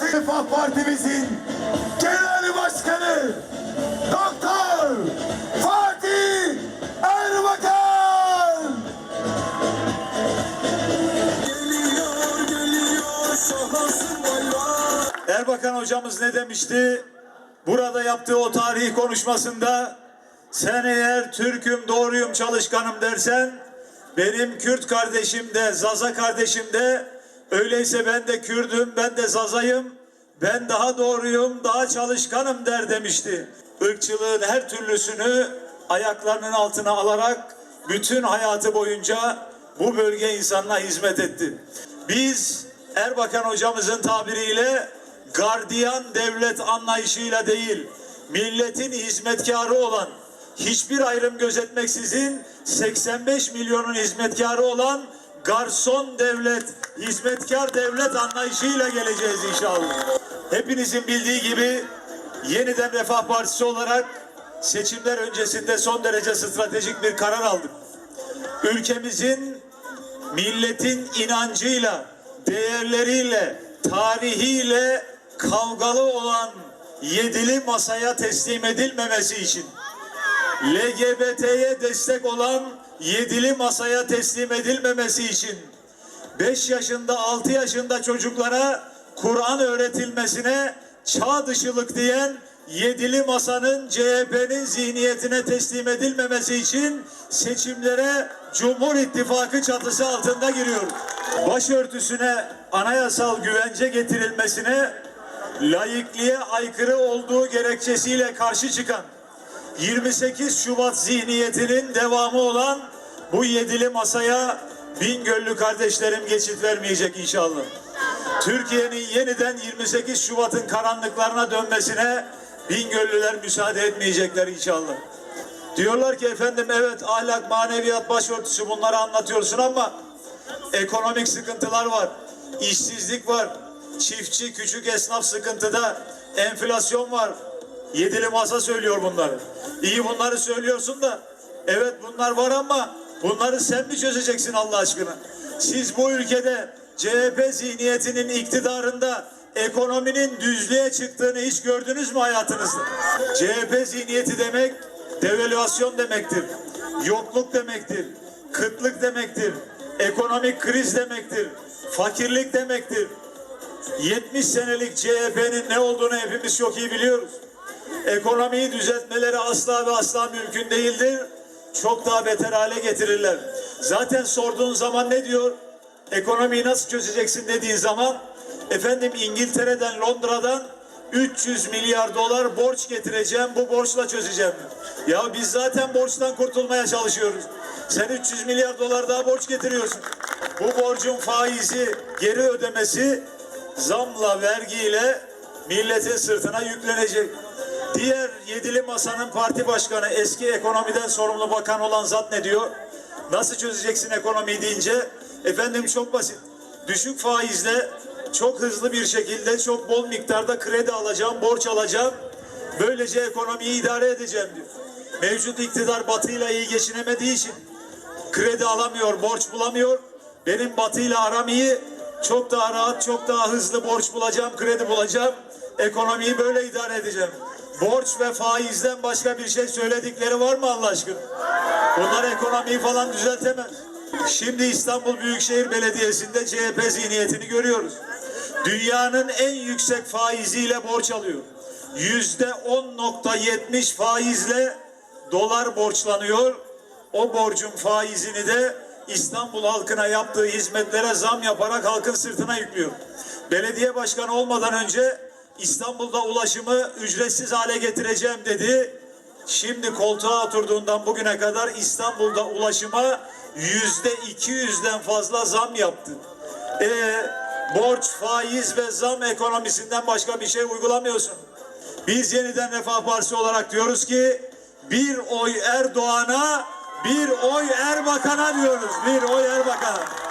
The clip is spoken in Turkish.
Refah Partimizin Genel Başkanı Doktor Fatih Erbakan. Geliyor geliyor Erbakan hocamız ne demişti? Burada yaptığı o tarihi konuşmasında sen eğer Türk'üm, doğruyum, çalışkanım dersen benim Kürt kardeşim de, Zaza kardeşim de öyleyse ben de Kürdüm, ben de Zazayım, ben daha doğruyum, daha çalışkanım der demişti. Irkçılığın her türlüsünü ayaklarının altına alarak bütün hayatı boyunca bu bölge insanına hizmet etti. Biz Erbakan hocamızın tabiriyle gardiyan devlet anlayışıyla değil, milletin hizmetkarı olan, hiçbir ayrım gözetmeksizin 85 milyonun hizmetkarı olan garson devlet, hizmetkar devlet anlayışıyla geleceğiz inşallah. Hepinizin bildiği gibi yeniden Refah Partisi olarak seçimler öncesinde son derece stratejik bir karar aldık. Ülkemizin milletin inancıyla, değerleriyle, tarihiyle kavgalı olan yedili masaya teslim edilmemesi için LGBT'ye destek olan yedili masaya teslim edilmemesi için 5 yaşında 6 yaşında çocuklara Kur'an öğretilmesine çağ dışılık diyen yedili masanın CHP'nin zihniyetine teslim edilmemesi için seçimlere Cumhur İttifakı çatısı altında giriyoruz. Başörtüsüne anayasal güvence getirilmesine laikliğe aykırı olduğu gerekçesiyle karşı çıkan 28 Şubat zihniyetinin devamı olan bu yedili masaya Bingöllü kardeşlerim geçit vermeyecek inşallah. Türkiye'nin yeniden 28 Şubat'ın karanlıklarına dönmesine Bingöllüler müsaade etmeyecekler inşallah. Diyorlar ki efendim evet ahlak, maneviyat, başörtüsü bunları anlatıyorsun ama ekonomik sıkıntılar var, işsizlik var, çiftçi, küçük esnaf sıkıntıda, enflasyon var. Yedili masa söylüyor bunları. İyi bunları söylüyorsun da evet bunlar var ama bunları sen mi çözeceksin Allah aşkına? Siz bu ülkede CHP zihniyetinin iktidarında ekonominin düzlüğe çıktığını hiç gördünüz mü hayatınızda? CHP zihniyeti demek devalüasyon demektir. Yokluk demektir. Kıtlık demektir. Ekonomik kriz demektir. Fakirlik demektir. 70 senelik CHP'nin ne olduğunu hepimiz çok iyi biliyoruz. Ekonomiyi düzeltmeleri asla ve asla mümkün değildir. Çok daha beter hale getirirler. Zaten sorduğun zaman ne diyor? Ekonomiyi nasıl çözeceksin dediğin zaman efendim İngiltere'den Londra'dan 300 milyar dolar borç getireceğim bu borçla çözeceğim. Ya biz zaten borçtan kurtulmaya çalışıyoruz. Sen 300 milyar dolar daha borç getiriyorsun. Bu borcun faizi geri ödemesi zamla vergiyle milletin sırtına yüklenecek. Diğer yedili masanın parti başkanı eski ekonomiden sorumlu bakan olan zat ne diyor? Nasıl çözeceksin ekonomiyi deyince efendim çok basit. Düşük faizle çok hızlı bir şekilde çok bol miktarda kredi alacağım, borç alacağım. Böylece ekonomiyi idare edeceğim diyor. Mevcut iktidar batıyla iyi geçinemediği için kredi alamıyor, borç bulamıyor. Benim batıyla aram iyi. Çok daha rahat, çok daha hızlı borç bulacağım, kredi bulacağım. Ekonomiyi böyle idare edeceğim. Borç ve faizden başka bir şey söyledikleri var mı Allah aşkına? Bunlar ekonomiyi falan düzeltemez. Şimdi İstanbul Büyükşehir Belediyesi'nde CHP zihniyetini görüyoruz. Dünyanın en yüksek faiziyle borç alıyor. Yüzde 10.70 faizle dolar borçlanıyor. O borcun faizini de İstanbul halkına yaptığı hizmetlere zam yaparak halkın sırtına yüklüyor. Belediye başkanı olmadan önce İstanbul'da ulaşımı ücretsiz hale getireceğim dedi. Şimdi koltuğa oturduğundan bugüne kadar İstanbul'da ulaşıma yüzde 200'den fazla zam yaptı. E, borç, faiz ve zam ekonomisinden başka bir şey uygulamıyorsun. Biz yeniden Refah Partisi olarak diyoruz ki bir oy Erdoğan'a, bir oy Erbakan'a diyoruz. Bir oy Erbakan'a.